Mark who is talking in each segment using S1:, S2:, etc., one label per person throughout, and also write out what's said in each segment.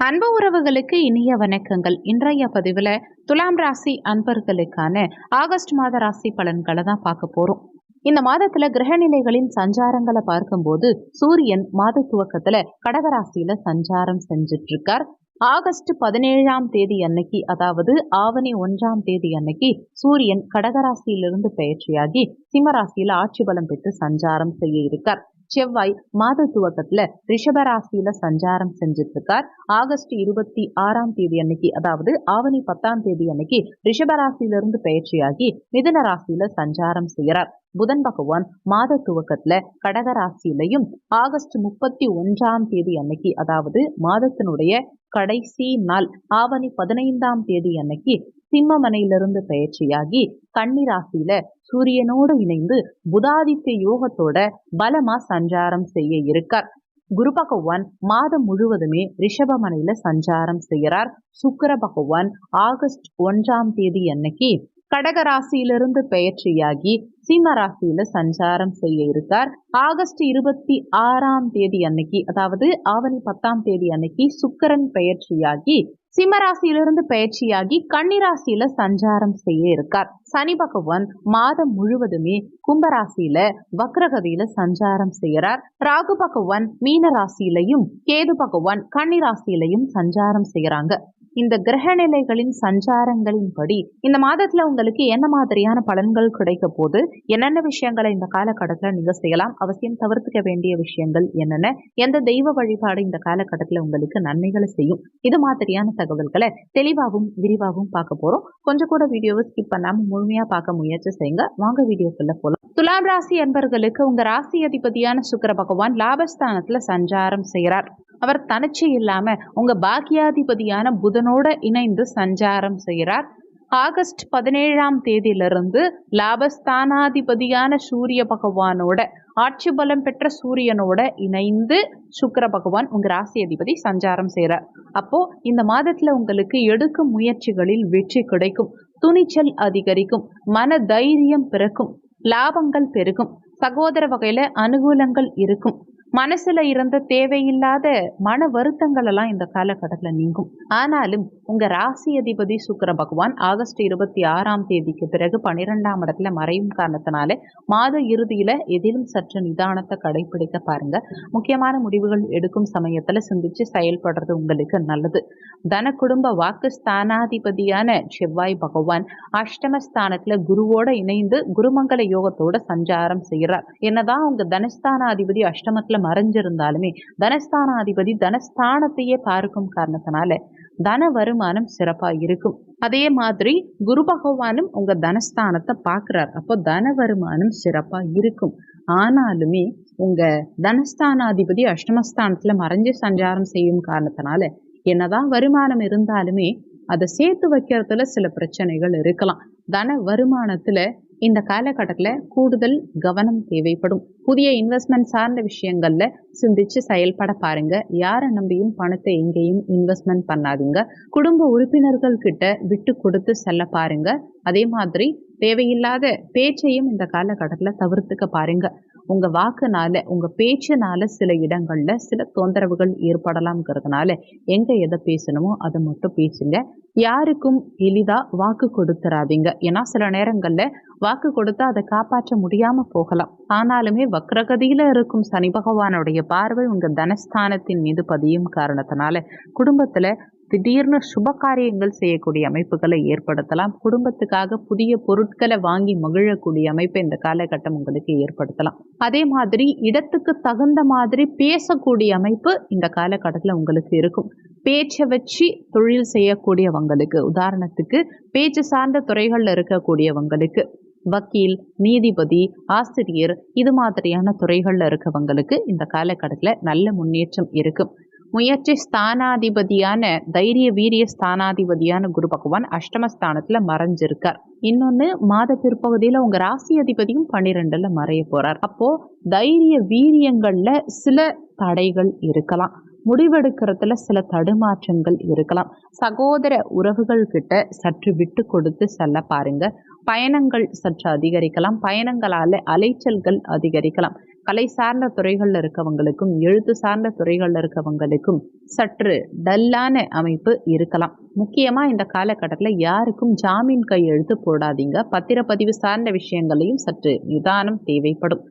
S1: அன்பு உறவுகளுக்கு இனிய வணக்கங்கள். இன்றைய பதிவில் துலாம் ராசி அன்பர்களுக்கான ஆகஸ்ட் மாத ராசி பலன்களை தான் பார்க்க போகிறோம் இந்த மாதத்துல கிரகநிலைகளின் சஞ்சாரங்களை பார்க்கும்போது சூரியன் மாத துவக்கத்துல கடகராசியில சஞ்சாரம் செஞ்சுட்டு இருக்கார் ஆகஸ்ட் பதினேழாம் தேதி அன்னைக்கு அதாவது ஆவணி ஒன்றாம் தேதி அன்னைக்கு சூரியன் கடகராசியிலிருந்து பயிற்சியாகி சிம்மராசியில ஆட்சி பலம் பெற்று சஞ்சாரம் செய்ய இருக்கார். செவ்வாய் மாத துவக்கத்துல ரிஷபராசியில சஞ்சாரம் செஞ்சுட்டு இருக்கார் ஆகஸ்ட் இருபத்தி ஆறாம் தேதி அன்னைக்கு அதாவது ஆவணி பத்தாம் தேதி அன்னைக்கு ரிஷபராசியிலிருந்து பயிற்சியாகி மிதுன ராசியில சஞ்சாரம் செய்கிறார். புதன் பகவான் மாத துவக்கத்துல கடக ராசியிலையும் ஆகஸ்ட் முப்பத்தி ஒன்றாம் தேதி அன்னைக்கு அதாவது மாதத்தினுடைய கடைசி நாள் ஆவணி பதினைந்தாம் தேதி அன்னைக்கு சிம்மமனையிலிருந்து பயிற்சியாகி கன்னிராசியில சூரியனோடு இணைந்து புதாதித்ய யோகத்தோட பலமா சஞ்சாரம் செய்ய இருக்கார். குரு பகவான் மாதம் முழுவதுமே ரிஷபமனையில சஞ்சாரம் செய்கிறார் சுக்கர பகவான் ஆகஸ்ட் ஒன்றாம் தேதி அன்னைக்கு கடக ராசியிலிருந்து பெயர்ச்சியாகி சிம்ம ராசியில சஞ்சாரம் செய்ய இருக்கார். ஆகஸ்ட் இருபத்தி ஆறாம் தேதி அன்னைக்கு அதாவது ஆவணி பத்தாம் தேதி அன்னைக்கு சுக்கரன் பெயர்ச்சியாகி சிம்மராசியிலிருந்து பயிற்சியாகி கன்னிராசியில சஞ்சாரம் செய்ய இருக்கார். சனி பகவான் மாதம் முழுவதுமே கும்பராசியில வக்ரகதியில சஞ்சாரம் செய்யறார். ராகு பகவான் மீன ராசியிலையும் கேது பகவான் கன்னிராசியிலையும் சஞ்சாரம் செய்யறாங்க. இந்த கிரக நிலைகளின் சஞ்சாரங்களின் படி இந்த மாதத்துல உங்களுக்கு என்ன மாதிரியான பலன்கள் கிடைக்க போது என்னென்ன விஷயங்களை இந்த காலகட்டத்தில் நீங்க செய்யலாம்? அவசியம் தவிர்த்துக்க வேண்டிய விஷயங்கள் என்னென்ன? எந்த தெய்வ வழிபாடு இந்த காலகட்டத்தில் உங்களுக்கு நன்மைகளை செய்யும்? இது மாதிரியான தகவல்களை தெளிவாகவும் விரிவாகவும் பார்க்க போறோம். கொஞ்சம் கூட வீடியோவை ஸ்கிப் பண்ணாம முழுமையா பார்க்க முயற்சி செய்யுங்க. வாங்க வீடியோக்குள்ள போலாம். துலாம் ராசி என்பர்களுக்கு உங்க ராசி அதிபதியான சுக்கர பகவான் லாபஸ்தானத்துல சஞ்சாரம் செய்கிறார் அவர் தனிச்சு இல்லாம உங்க பாக்கியாதிபதியான புதனோட இணைந்து சஞ்சாரம் செய்கிறார் ஆகஸ்ட் பதினேழாம் தேதியிலிருந்து லாபஸ்தானாதிபதியான சூரிய பகவானோட ஆட்சி பலம் பெற்ற சூரியனோட இணைந்து சுக்கர பகவான் உங்க ராசி அதிபதி சஞ்சாரம் செய்கிறார் அப்போ இந்த மாதத்துல உங்களுக்கு எடுக்கும் முயற்சிகளில் வெற்றி கிடைக்கும் துணிச்சல் அதிகரிக்கும் மன தைரியம் பிறக்கும் லாபங்கள் பெருகும் சகோதர வகையில அனுகூலங்கள் இருக்கும். மனசுல இருந்த தேவையில்லாத மன வருத்தங்கள் எல்லாம் இந்த காலகட்டத்தில் நீங்கும். ஆனாலும் உங்க ராசி அதிபதி சுக்கர பகவான் ஆகஸ்ட் இருபத்தி ஆறாம் தேதிக்கு பிறகு பனிரெண்டாம் இடத்துல மறையும் காரணத்தினால மாத இறுதியில எதிலும் சற்று நிதானத்தை கடைபிடிக்க பாருங்க. முக்கியமான முடிவுகள் எடுக்கும் சமயத்துல சிந்திச்சு செயல்படுறது உங்களுக்கு நல்லது. தன குடும்ப வாக்கு ஸ்தானாதிபதியான செவ்வாய் பகவான் அஷ்டமஸ்தானத்துல குருவோட இணைந்து குருமங்கல யோகத்தோட சஞ்சாரம் செய்கிறார் என்னதான் உங்க தனஸ்தானாதிபதி அஷ்டமத்துல மறைஞ்சிருந்தாலுமே தனஸ்தானாதிபதி தனஸ்தானத்தையே பார்க்கும் காரணத்தினால தன வருமானம் சிறப்பா இருக்கும். அதே மாதிரி குரு பகவானும் உங்க தனஸ்தானத்தை பார்க்குறார். அப்போ தன வருமானம் சிறப்பா இருக்கும். ஆனாலுமே உங்க தனஸ்தானாதிபதி அஷ்டமஸ்தானத்துல மறைஞ்சு சஞ்சாரம் செய்யும் காரணத்தினால என்னதான் வருமானம் இருந்தாலுமே அதை சேர்த்து வைக்கிறதுல சில பிரச்சனைகள் இருக்கலாம். தன வருமானத்துல இந்த காலகட்டத்தில் கூடுதல் கவனம் தேவைப்படும். புதிய இன்வெஸ்ட்மெண்ட் சார்ந்த விஷயங்களில் சிந்திச்சு செயல்பட பாருங்க. யாரை நம்பியும் பணத்தை எங்கேயும் இன்வெஸ்ட்மெண்ட் பண்ணாதீங்க. குடும்ப உறுப்பினர்கள் கிட்ட விட்டு கொடுத்து செல்ல பாருங்க. அதே மாதிரி தேவையில்லாத பேச்சையும் இந்த காலகட்டத்தில் தவிர்த்துக்க பாருங்க. உங்க வாக்குனால உங்க பேச்சுனால சில இடங்கள்ல சில தொந்தரவுகள் ஏற்படலாம்ங்கிறதுனால எங்க எதை பேசணுமோ அதை மட்டும் பேசுங்க. யாருக்கும் எளிதா வாக்கு கொடுத்துறாதீங்க. ஏன்னா சில நேரங்கள்ல வாக்கு கொடுத்து அதை காப்பாற்ற முடியாம போகலாம். ஆனாலுமே வக்ரகதியில இருக்கும் சனி பகவானுடைய பார்வை உங்க தனஸ்தானத்தின் மீது பதியும் காரணத்தினால குடும்பத்துல திடீர்னு சுப காரியங்கள் செய்யக்கூடிய அமைப்புகளை ஏற்படுத்தலாம். குடும்பத்துக்காக புதிய பொருட்களை வாங்கி மகிழக்கூடிய அமைப்பை இந்த காலகட்டம் உங்களுக்கு ஏற்படுத்தலாம். அதே மாதிரி இடத்துக்கு தகுந்த மாதிரி பேசக்கூடிய அமைப்பு இந்த காலகட்டத்தில் உங்களுக்கு இருக்கும். பேச்சை வச்சு தொழில் செய்யக்கூடியவங்களுக்கு உதாரணத்துக்கு பேச்சு சார்ந்த துறைகளில் இருக்கக்கூடியவங்களுக்கு. வக்கீல் நீதிபதி ஆசிரியர் இது மாதிரியான துறைகளில் இருக்கவங்களுக்கு இந்த காலகட்டத்தில் நல்ல முன்னேற்றம் இருக்கும் முயற்சி ஸ்தானாதிபதியான தைரிய வீரிய ஸ்தானாதிபதியான குரு பகவான் அஷ்டமஸ்தானத்தில் மறைஞ்சிருக்கார். இன்னொன்னு மாத பிற்பகுதியில உங்க ராசி அதிபதியும் பன்னிரெண்டில் மறைய போறார். அப்போ தைரிய வீரியங்கள்ல சில தடைகள் இருக்கலாம். முடிவெடுக்கிறதுல சில தடுமாற்றங்கள் இருக்கலாம். சகோதர உறவுகள் கிட்ட சற்று விட்டு கொடுத்து செல்ல பாருங்க. பயணங்கள் சற்று அதிகரிக்கலாம். பயணங்களால அலைச்சல்கள் அதிகரிக்கலாம். கலை சார்ந்த துறைகளில் இருக்கவங்களுக்கும் எழுத்து சார்ந்த துறைகளில் இருக்கவங்களுக்கும் சற்று டல்லான அமைப்பு இருக்கலாம். முக்கியமாக இந்த காலகட்டத்தில் யாருக்கும் ஜாமீன் கையெழுத்து போடாதீங்க. பத்திரப்பதிவு சார்ந்த விஷயங்களையும் சற்று நிதானம் தேவைப்படும்.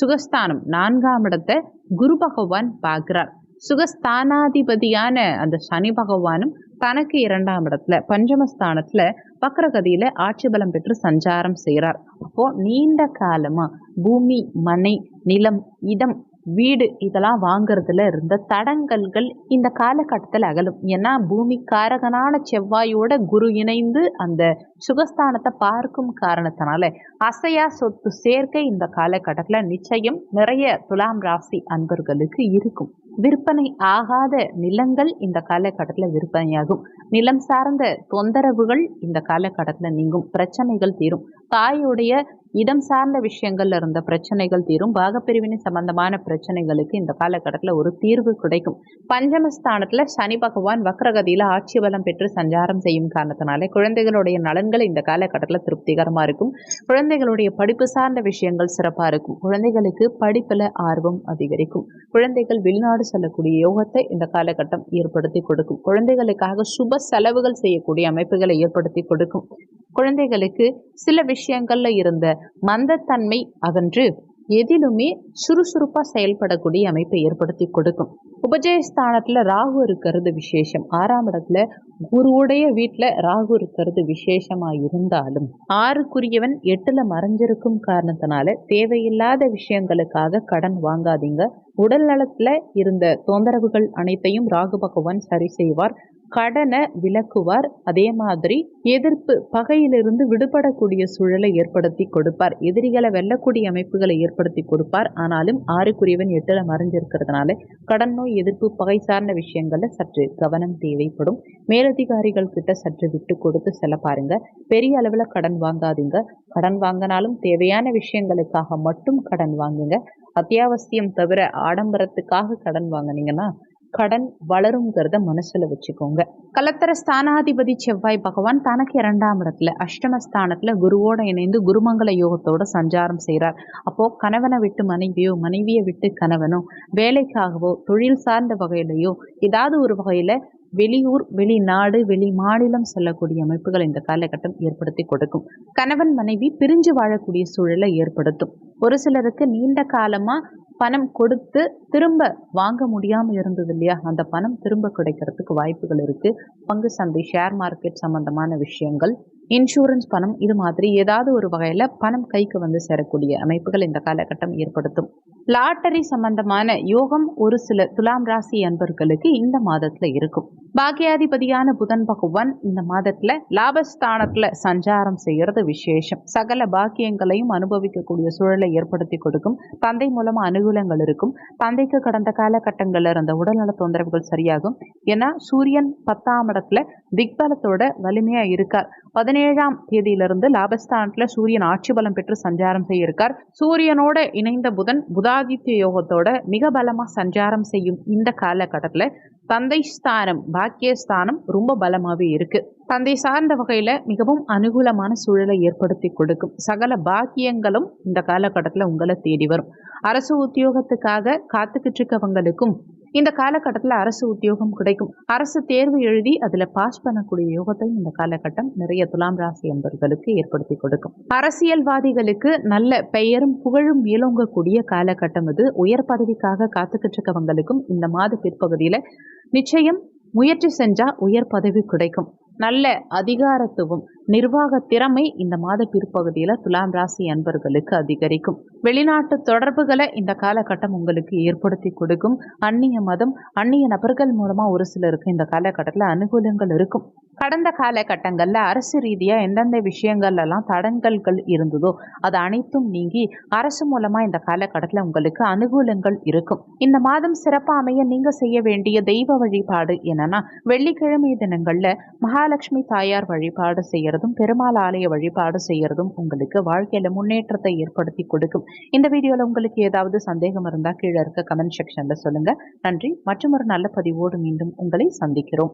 S1: சுகஸ்தானம் நான்காம் இடத்தை குரு பகவான் பார்க்கிறார். சுகஸ்தானாதிபதியான அந்த சனி பகவானும் தனக்கு இரண்டாம் இடத்துல பஞ்சமஸ்தானத்துல வக்கரகதியில ஆட்சி பலம் பெற்று சஞ்சாரம் செய்கிறார் அப்போ நீண்ட காலமா பூமி மனை நிலம் இடம் வீடு இதெல்லாம் வாங்குறதுல இருந்த தடங்கல்கள் இந்த காலகட்டத்தில் அகலும். ஏன்னா பூமி காரகனான செவ்வாயோட குரு இணைந்து அந்த சுகஸ்தானத்தை பார்க்கும் காரணத்தினால அசையா சொத்து சேர்க்கை இந்த காலகட்டத்தில் நிச்சயம் நிறைய துலாம் ராசி அன்பர்களுக்கு இருக்கும். விற்பனை ஆகாத நிலங்கள் இந்த காலகட்டத்தில் விற்பனையாகும். நிலம் சார்ந்த தொந்தரவுகள் இந்த காலகட்டத்தில் நீங்கும். பிரச்சனைகள் தீரும். தாயுடைய இடம் சார்ந்த விஷயங்கள்ல இருந்த பிரச்சனைகள் தீரும். பாகப்பிரிவினை சம்பந்தமான பிரச்சனைகளுக்கு இந்த காலகட்டத்தில் ஒரு தீர்வு கிடைக்கும். பஞ்சமஸ்தானத்தில் சனி பகவான் வக்ரகதியில் ஆட்சி பலம் பெற்று சஞ்சாரம் செய்யும் காரணத்தினாலே குழந்தைகளுடைய நலன்கள் இந்த காலகட்டத்தில் திருப்திகரமாக இருக்கும். குழந்தைகளுடைய படிப்பு சார்ந்த விஷயங்கள் சிறப்பாக இருக்கும். குழந்தைகளுக்கு படிப்பில் ஆர்வம் அதிகரிக்கும். குழந்தைகள் வெளிநாடு செல்லக்கூடிய யோகத்தை இந்த காலகட்டம் ஏற்படுத்தி கொடுக்கும். குழந்தைகளுக்காக சுப செலவுகள் செய்யக்கூடிய அமைப்புகளை ஏற்படுத்தி கொடுக்கும். குழந்தைகளுக்கு சில விஷயங்கள்ல இருந்த மந்தத்தன்மை அகன்று எதிலுமே சுறுசுறுப்பாக செயல்படக்கூடிய அமைப்பை ஏற்படுத்தி கொடுக்கும். உபஜயஸ்தானத்தில் ராகு இருக்கிறது விசேஷம். ஆறாம் இடத்துல குருவுடைய வீட்டில் ராகு இருக்கிறது விசேஷமாக இருந்தாலும் ஆறுக்குரியவன் எட்டில் மறைஞ்சிருக்கும் காரணத்தினால தேவையில்லாத விஷயங்களுக்காக கடன் வாங்காதீங்க. உடல் நலத்தில் இருந்த தொந்தரவுகள் அனைத்தையும் ராகு பகவான் சரி செய்வார். கடனை விலக்குவார். அதே மாதிரி எதிர்ப்பு பகையிலிருந்து விடுபடக்கூடிய சூழலை ஏற்படுத்தி கொடுப்பார். எதிரிகளை வெல்லக்கூடிய அமைப்புகளை ஏற்படுத்தி கொடுப்பார். ஆனாலும் ஆறுக்குரியவன் எட்டுல மறைஞ்சிருக்கிறதுனால கடன் நோய் எதிர்ப்பு பகை சார்ந்த விஷயங்கள்ல சற்று கவனம் தேவைப்படும். மேலதிகாரிகள் கிட்ட சற்று விட்டு கொடுத்து செல்ல பாருங்க. பெரிய அளவில் கடன் வாங்காதீங்க. கடன் வாங்கினாலும் தேவையான விஷயங்களுக்காக மட்டும் கடன் வாங்குங்க. அத்தியாவசியம் தவிர ஆடம்பரத்துக்காக கடன் வாங்கினீங்கன்னா கடன் வளருங்கிறத மனசுல வச்சுக்கோங்க. கலத்தர ஸ்தானாதிபதி செவ்வாய் பகவான் தனக்கு இரண்டாம் இடத்துல அஷ்டமஸ்தானத்துல குருவோட இணைந்து குருமங்கல யோகத்தோட சஞ்சாரம் செய்கிறார் அப்போ கணவனை விட்டு மனைவியோ மனைவியை விட்டு கணவனோ வேலைக்காகவோ தொழில் சார்ந்த வகையிலையோ ஏதாவது ஒரு வகையில வெளியூர் வெளிநாடு வெளி மாநிலம் செல்லக்கூடிய அமைப்புகள் இந்த காலகட்டம் ஏற்படுத்தி கொடுக்கும். கணவன் மனைவி பிரிஞ்சு வாழக்கூடிய சூழலை ஏற்படுத்தும். ஒரு சிலருக்கு நீண்ட காலமா பணம் கொடுத்து திரும்ப வாங்க முடியாமல் இருந்தது இல்லையா? அந்த பணம் திரும்ப கிடைக்கிறதுக்கு வாய்ப்புகள் இருக்குது பங்கு சந்தை ஷேர் மார்க்கெட் சம்மந்தமான விஷயங்கள். இன்சூரன்ஸ் பணம் இது மாதிரி ஏதாவது ஒரு வகையில் பணம் கைக்கு வந்து சேரக்கூடிய அமைப்புகள் இந்த காலகட்டம் ஏற்படுத்தும். லாட்டரி சம்பந்தமான யோகம் ஒரு சில துலாம் ராசி அன்பர்களுக்கு இந்த மாதத்துல இருக்கும். பாக்கியாதிபதியான புதன் பகவான் இந்த மாதத்துல லாபஸ்தானத்துல சஞ்சாரம் செய்யறது விசேஷம். சகல பாக்கியங்களையும் அனுபவிக்கக்கூடிய சூழலை ஏற்படுத்தி கொடுக்கும். தந்தை மூலமா அனுகூலங்கள் இருக்கும். தந்தைக்கு கடந்த காலகட்டங்கள்ல இருந்த உடல்நல தொந்தரவுகள் சரியாகும். ஏன்னா சூரியன் பத்தாம் இடத்துல திக்பலத்தோட வலிமையாக இருக்கார். பதினேழாம் தேதியிலிருந்து லாபஸ்தானத்தில் சூரியன் ஆட்சி பலம் பெற்று சஞ்சாரம் செய்ய இருக்கார். சூரியனோட இணைந்த புதன் புதாதித்ய யோகத்தோட மிக பலமா சஞ்சாரம் செய்யும் இந்த காலகட்டத்துல தந்தை ஸ்தானம் பாக்கியஸ்தானம் ரொம்ப பலமாகவே இருக்கு. தந்தை சார்ந்த வகையில மிகவும் அனுகூலமான சூழலை ஏற்படுத்தி கொடுக்கும். சகல பாக்கியங்களும் இந்த காலகட்டத்தில் உங்களை தேடி வரும். அரசு உத்தியோகத்துக்காக காத்துக்கிட்டு இருக்கவங்களுக்கும் இந்த காலகட்டத்தில் அரசு உத்தியோகம் கிடைக்கும். அரசு தேர்வு எழுதி அதில் பாஸ் பண்ணக்கூடிய யோகத்தை இந்த காலகட்டம் நிறைய துலாம் ராசி என்பவர்களுக்கு ஏற்படுத்தி கொடுக்கும். அரசியல்வாதிகளுக்கு நல்ல பெயரும் புகழும் இயலோங்கக்கூடிய காலகட்டம் இது. உயர் பதவிக்காக காத்துக்கிட்டு இருக்கவங்களுக்கும் இந்த மாத பிற்பகுதியில் நிச்சயம் முயற்சி செஞ்சால் உயர் பதவி கிடைக்கும். நல்ல அதிகாரத்துவம் நிர்வாக திறமை இந்த மாத பிற்பகுதியில் துலாம் ராசி அன்பர்களுக்கு அதிகரிக்கும். வெளிநாட்டு தொடர்புகளை இந்த காலகட்டம் உங்களுக்கு ஏற்படுத்தி கொடுக்கும். அந்நிய மதம் அந்நிய நபர்கள் மூலமாக ஒரு சிலருக்கு இந்த காலகட்டத்தில் அனுகூலங்கள் இருக்கும். கடந்த காலகட்டங்களில் அரசு ரீதியாக எந்தெந்த விஷயங்கள்லாம் தடங்கல்கள் இருந்ததோ அது அனைத்தும் நீங்கி அரசு மூலமாக இந்த காலகட்டத்தில் உங்களுக்கு அனுகூலங்கள் இருக்கும். இந்த மாதம் சிறப்பாக அமைய நீங்கள் செய்ய வேண்டிய தெய்வ வழிபாடு என்னன்னா வெள்ளிக்கிழமை தினங்களில் மகாலட்சுமி தாயார் வழிபாடு செய்யறதும் பெருமாள் ஆலய வழிபாடு செய்யறதும் உங்களுக்கு வாழ்க்கையில் முன்னேற்றத்தை ஏற்படுத்தி கொடுக்கும். இந்த வீடியோவில் உங்களுக்கு ஏதாவது சந்தேகம் இருந்தால் கீழே இருக்க கமெண்ட் செக்ஷனில் சொல்லுங்கள் நன்றி. மற்றும் ஒரு நல்ல பதிவோடு மீண்டும் உங்களை சந்திக்கிறோம்.